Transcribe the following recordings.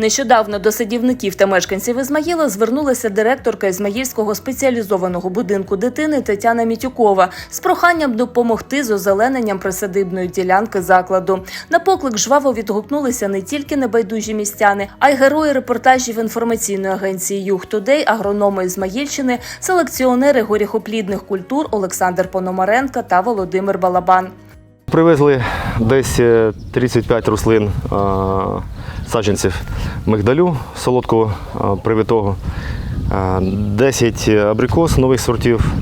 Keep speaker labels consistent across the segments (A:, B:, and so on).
A: Нещодавно до садівників та мешканців Ізмаїла звернулася директорка Ізмаїльського спеціалізованого будинку дитини Тетяна Мітюкова з проханням допомогти з озелененням присадибної ділянки закладу. На поклик жваво відгукнулися не тільки небайдужі містяни, а й герої репортажів інформаційної агенції Юг Тудей, агрономи Ізмаїльщини, селекціонери горіхоплідних культур Олександр Пономаренко та Володимир Балабан.
B: Привезли десь е, 35 рослин а, саджанців мигдалю солодкого привитого, 10 абрикос нових сортів.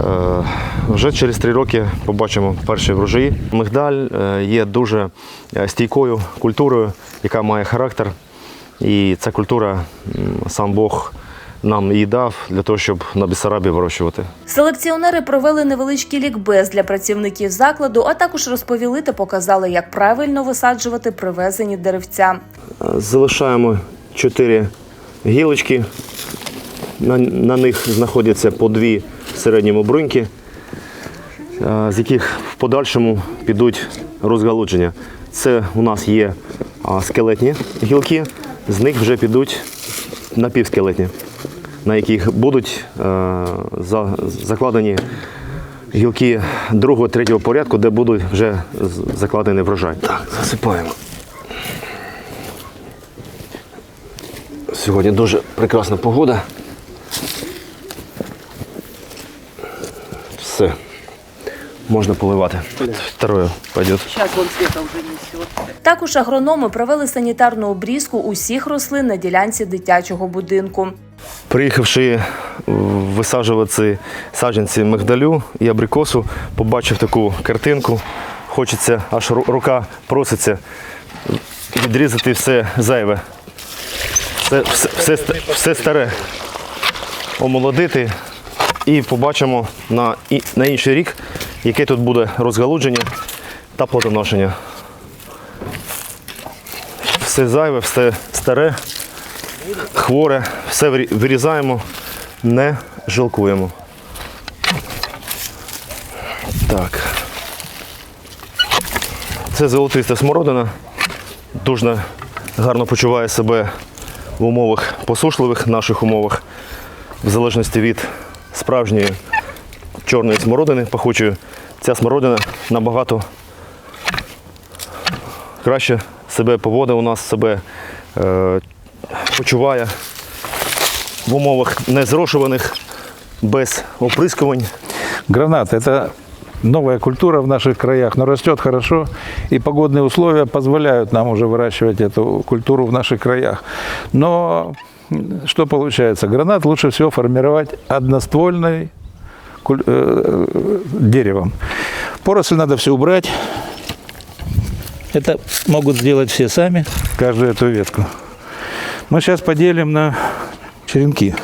B: Е, Вже через три роки побачимо перші врожаї. Мигдаль е, є дуже е, стійкою культурою, яка має характер. І ця культура сам Бог нам її дав для того, щоб на Бессарабі вирощувати.
A: Селекціонери провели невеличкий лікбез для працівників закладу, а також розповіли та показали, як правильно висаджувати привезені деревця.
B: Залишаємо чотири гілочки. На, на них знаходяться по дві в середньому бруньки, е, з яких в подальшому підуть розгалудження. Це у нас є скелетні гілки, з них вже підуть напівскелетні, на яких будуть е, закладені гілки другого, третього порядку, де будуть вже закладені врожай. Так, засипаємо. Сьогодні дуже прекрасна погода. Все. Можна поливати. Второе пойдет.
C: Сейчас вон Света уже несет.
A: Також агрономи провели санітарну обрізку усіх рослин на ділянці дитячого будинку.
B: Приїхавши висаджувати саджанці мигдалю і абрикосу, побачив таку картинку. Хочеться, аж рука проситься відрізати все зайве. Все, все, все, все старе омолодити і побачимо на, і- на інший рік, яке тут буде розгалудження та плодоношення. Все зайве, все старе хворе, все вирізаємо, не жалкуємо. Так. Це золотиста смородина. Дуже гарно почуває себе в умовах посушливих наших умовах, в залежності від справжньої чорної смородини пахучої. Ця смородина набагато краще себе поводить у нас, себе е, почуває в умовах незрошуваних, без оприскувань.
D: Гранат – это новая культура в наших краях, но растет хорошо, и погодные условия позволяют нам уже выращивать эту культуру в наших краях. Но что получается? Гранат лучше всего формировать одноствольной куль- э, деревом. Поросль надо все убрать. Это могут сделать все сами, каждую эту ветку. Мы сейчас поделим на черенки.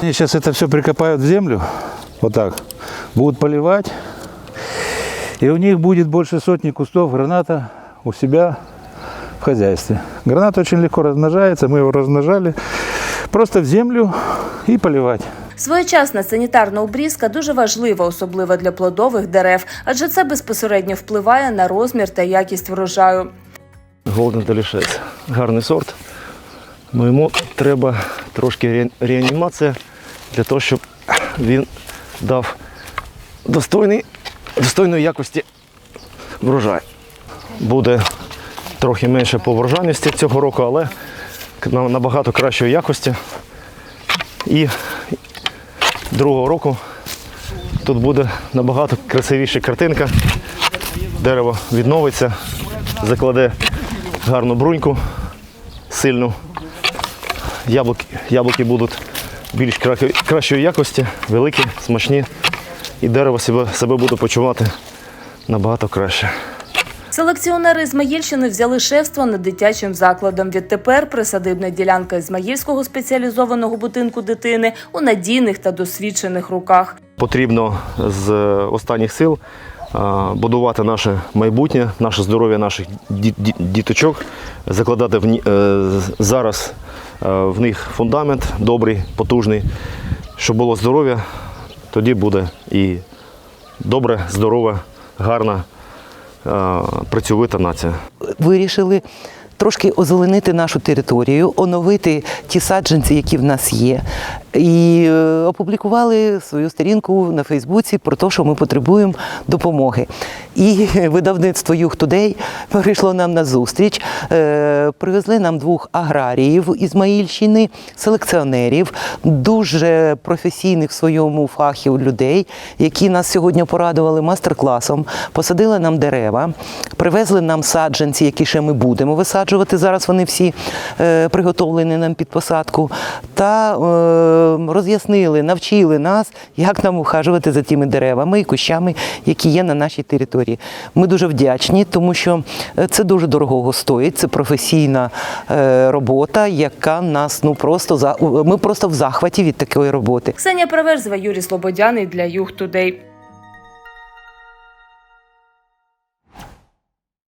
D: Они сейчас это все прикопают в землю, вот так, будут поливать, и у них будет больше сотни кустов граната у себя в хозяйстве. Гранат очень легко размножается, мы его размножали, просто в землю и поливать.
A: Своєчасна санітарна обрізка дуже важлива, особливо для плодових дерев, адже це безпосередньо впливає на розмір та якість врожаю.
B: Golden Delicious. Гарний сорт. Ну, йому треба трошки реанімація для того, щоб він дав достойний, достойної якості врожай. Буде трохи менше по врожайності цього року, але набагато кращої якості. І другого року тут буде набагато красивіша картинка. Дерево відновиться, закладе гарну бруньку сильну. Яблуки, яблуки будуть більш кращої якості, великі, смачні. І дерево себе, себе буде почувати набагато краще.
A: Селекціонери Ізмаїльщини взяли шефство над дитячим закладом. Відтепер присадибна ділянка Ізмаїльського спеціалізованого будинку дитини у надійних та досвідчених руках.
B: Потрібно з останніх сил будувати наше майбутнє, наше здоров'я наших ді- ді- діточок, закладати в е, зараз е, в них фундамент добрий, потужний, щоб було здоров'я, тоді буде і добре, здорова, гарна, е, працьовита нація.
E: вирішили трошки озеленити нашу територію, оновити ті саджанці, які в нас є. І е, опублікували свою сторінку на Фейсбуці про те, що ми потребуємо допомоги. І видавництво Youth Today прийшло нам на зустріч, е, привезли нам двох аграріїв Ізмаїльщини, селекціонерів, дуже професійних в своєму фахі людей, які нас сьогодні порадували майстер-класом, посадили нам дерева, привезли нам саджанці, які ще ми будемо висаджувати. Зараз вони всі е, приготовлені нам під посадку, та е, роз'яснили, навчили нас, як нам ухажувати за тими деревами і кущами, які є на нашій території. Ми дуже вдячні, тому що е, це дуже дорого стоїть. Це професійна е, робота, яка нас ну просто за ми просто в захваті від такої роботи.
A: Ксенія Преверзева, Юрій Слободяний для Юг Тудей.